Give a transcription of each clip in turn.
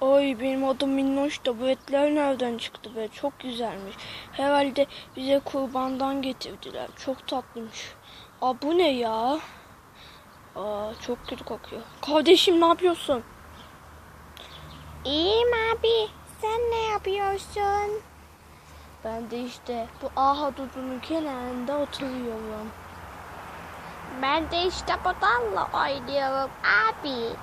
Ay benim adım Minnoş da bu etler nereden çıktı be? Çok güzelmiş. Herhalde bize kurbandan getirdiler. Çok tatlıymış. Aa bu ne ya? Aa çok kötü kokuyor. Kardeşim ne yapıyorsun? İyiyim abi. Sen ne yapıyorsun? Ben de işte bu ahadudunun kenarında oturuyorum. Ben de işte bu dalla oynuyorum abi.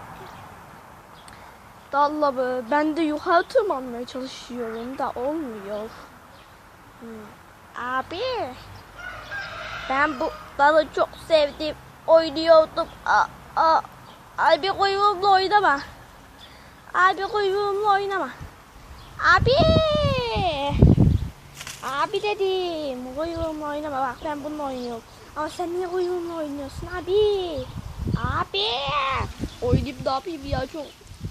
Dalla be ben de yukarı tırmanmaya çalışıyorum da olmuyor. Abi. Ben bu dalı çok sevdim. Oynuyordum. Aa, aa. Abi kuyruğumla oynama. Abi kuyruğumla oynama. Abi. Abi dedim. Kuyruğumla oynama. Bak ben bununla oynuyorum. Ama sen niye kuyruğumla oynuyorsun abi? Abi. Oynayıp ne yapayım ya çok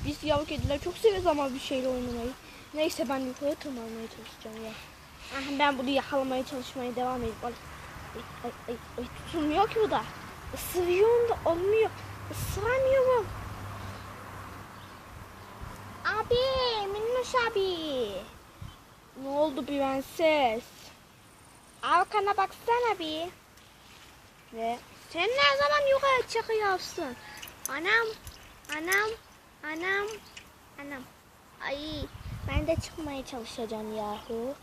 biz yavru kediler çok severiz ama bir şeyle oynamayı. Neyse ben yukarı tırmanmaya çalışacağım ya. Ben bunu yakalamaya çalışmaya devam edeyim. Ay, ay, ay, ay, tutulmuyor ki bu da. Isırıyorum da olmuyor. Isıramıyorum. Abi. Minnoş abi. Ne oldu prenses? Arkana baksana bir. Ne? Sen ne zaman yukarı çıkıyorsun? Anam, anam, anam, anam. Ay, ben de çıkmaya çalışacağım yahu.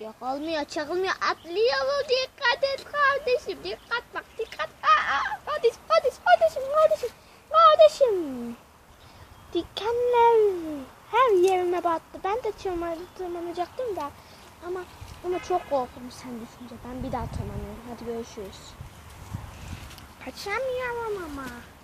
Yok olmuyor, çıkılmıyor. Atlıyorum. Dikkat et kardeşim. Dikkat bak, dikkat. Aa, kardeşim, kardeşim, kardeşim, kardeşim, kardeşim. Dikenler her yerime battı. Ben de tırman, tırmanacaktım da. Ama ama çok korktum sen düşünce. Ben bir daha tırmanıyorum. Hadi görüşürüz. Kaçamıyorum ama.